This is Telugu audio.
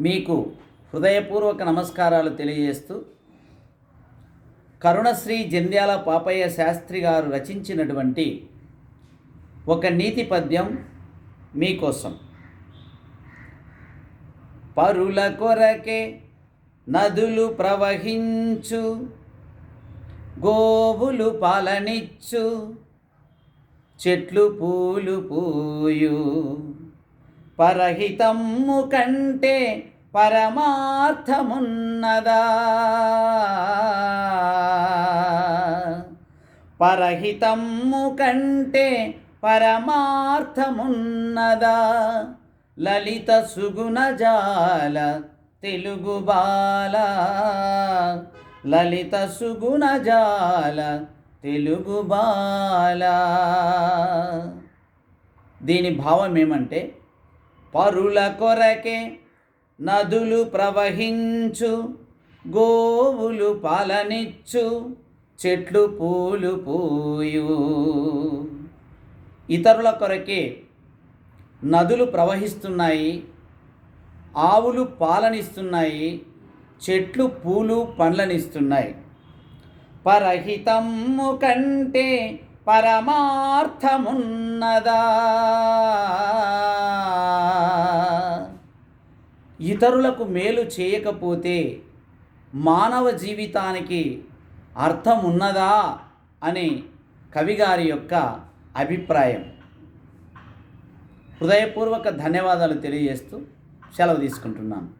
మీకు హృదయపూర్వక నమస్కారాలు తెలియజేస్తూ కరుణశ్రీ జంధ్యాల పాపయ్య శాస్త్రి గారు రచించినటువంటి ఒక నీతి పద్యం మీకోసం. పరుల కొరకే నదులు ప్రవహించు గోవులు పాలనిచ్చు చెట్లు పూలు పూయు. పరహితమ్ము కంటే పరమార్థమున్నదా? పరహితమ్ము కంటే పరమార్థమున్నదా? లలిత సుగుణజాల తెలుగు బాల. లలిత సుగుణజాల తెలుగు బాల. దీని భావం ఏమంటే పరుల కొరకే నదులు ప్రవహించు గోవులు పాలనిచ్చు చెట్లు పూలు పూయు. ఇతరుల కొరకే నదులు ప్రవహిస్తున్నాయి ఆవులు పాలనిస్తున్నాయి చెట్లు పూలు పండ్లనిస్తున్నాయి. పరహితము కంటే పరమార్థమున్నదా? ఇతరులకు మేలు చేయకపోతే మానవ జీవితానికి అర్థం ఉన్నదా అని కవిగారి యొక్క అభిప్రాయం. హృదయపూర్వక ధన్యవాదాలు తెలియజేస్తూ సెలవు తీసుకుంటున్నాను.